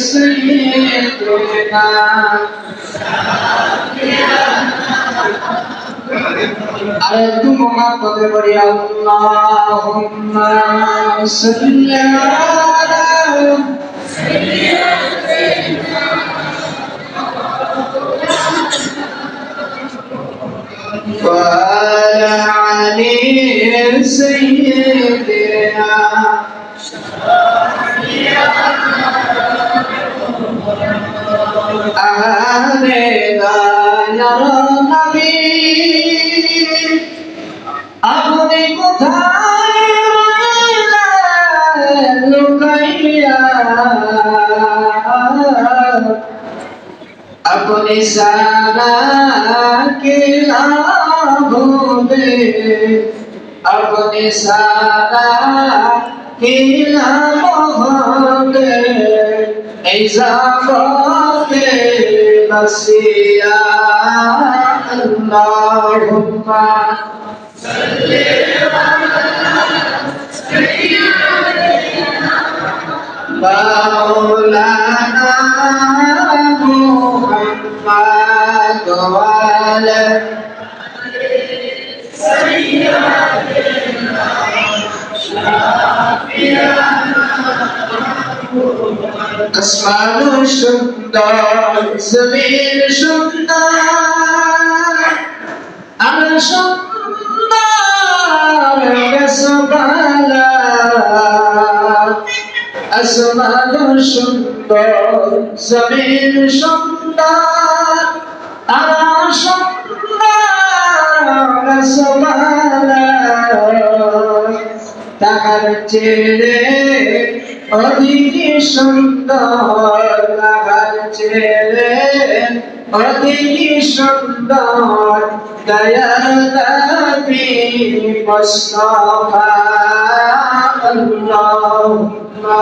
سيدنا আর একটু মহাপদে বলি আল্লাহুম্মা সাল্লি আলা وعلى علي سيدنا লুকাইয়া আপনি সারা কে লাভবে আপনি সারা কে লাভবে এই জাফতে নসিয়া مولانا محمد وعلى আসমান সুন্দর জমিন সুন্দর আমার সুন্দর আসমান সুন্দর, জমিন সুন্দর আমার সুন্দর। তাহার ছেড়ে অধিক সুন্দর, তাহার ছেড়ে অধিক সুন্দর, দয়াল নবী মুস্তাফা আল্লাহুম্মা।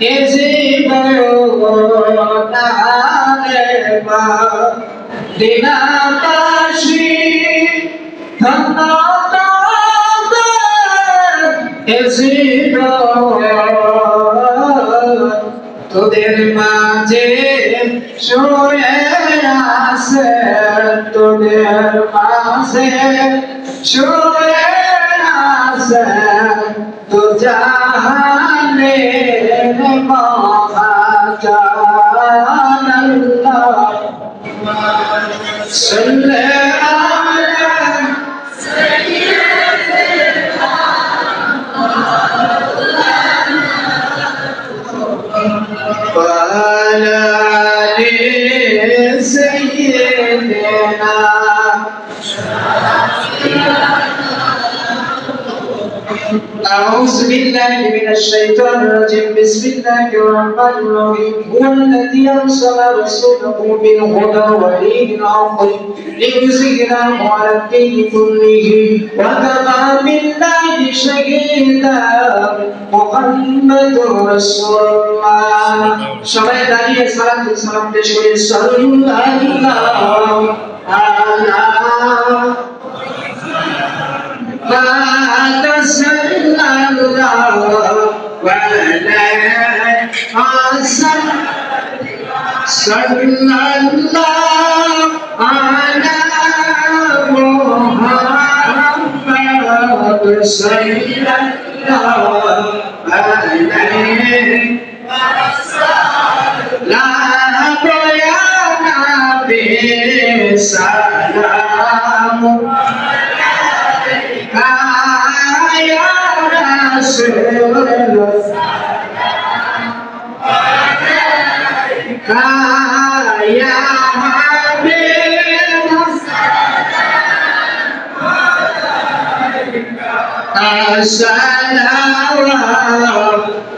জীবন তোদের মাঝে শুয়ে আছে তোদের মাঝে শুয়ে আছে তো জাহানে মহাজান আল্লাহ সাল্লাল্লাহু أعوذ بالله من الشيطان الرجيم بسم الله الرحمن الرحيم هو الذي أرسل رسوله بالهدى ودين الحق ليظهره على الدين كله وكفى بالله شهيدا محمد رسول الله সবাই দাঁড়িয়ে সালাম সালাম পেশ করে সাল্লাল্লাহু আলা ما تسلى الله ولا حسن صلى الله Assalamu alaikum.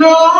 No.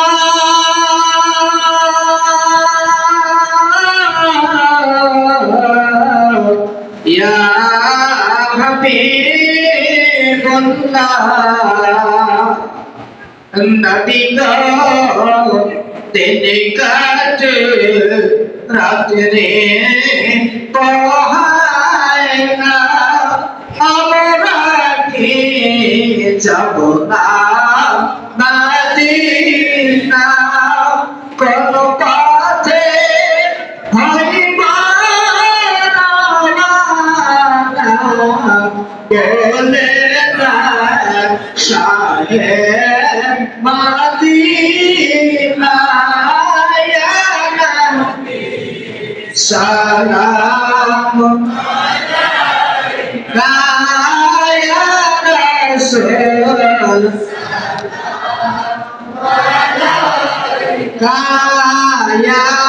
Kau dekat রাত্রে বলে শাহে মাদিনা সালাম গায়া রসুল গায়া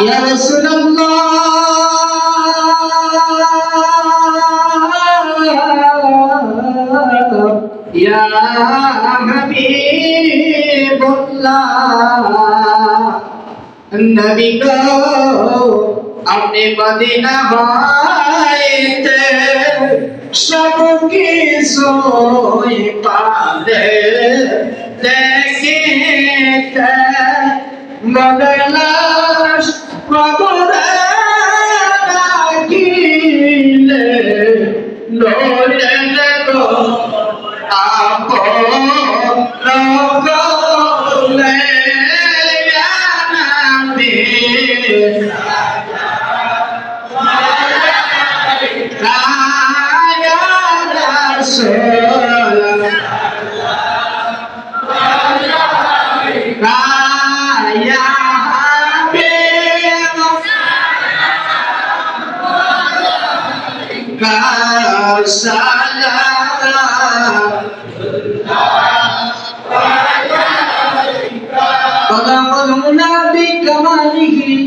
يا رسول الله يا حبيب الله নবী গো আপনি মদিনা হইতে সব কিছু পারে দেখে মদলাস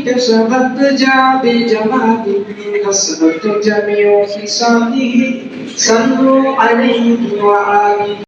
تشبت جاء بجماله حسبت جميع خصاله صلوا عليه وعليه